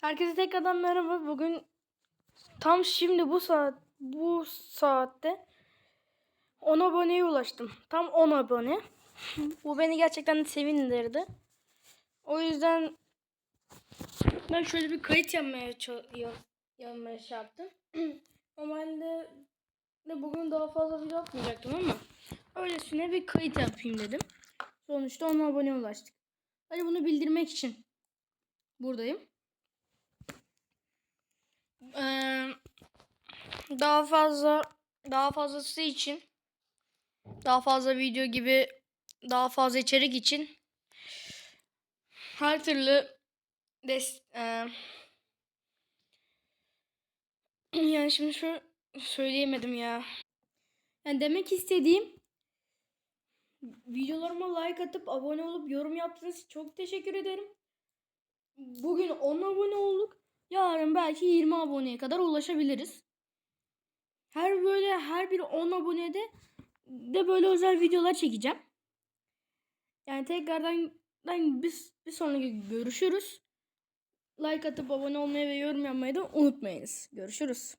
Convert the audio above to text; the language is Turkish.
Herkese tekrardan merhaba. Bugün tam şimdi bu saat bu saatte 10 aboneye ulaştım. Tam 10 abone. bu beni gerçekten sevindirdi. O yüzden ben şöyle bir kayıt yapmaya ça- ya- yapmaya şey yaptım. Normalde de bugün daha fazla video atmayacaktım ama öylesine bir kayıt yapayım dedim. Sonuçta 10 aboneye ulaştık. Hadi bunu bildirmek için buradayım. Daha fazla daha fazlası için daha fazla video gibi daha fazla içerik için her türlü des e, yani şimdi şu söyleyemedim ya. Yani demek istediğim videolarıma like atıp abone olup yorum yaptığınız için çok teşekkür ederim. Bugün 10 abone olduk. Yarın belki 20 aboneye kadar ulaşabiliriz. Her böyle her bir 10 abonede de böyle özel videolar çekeceğim. Yani tekrardan ben bir, bir sonraki görüşürüz. Like atıp abone olmayı ve yorum yapmayı da unutmayınız. Görüşürüz.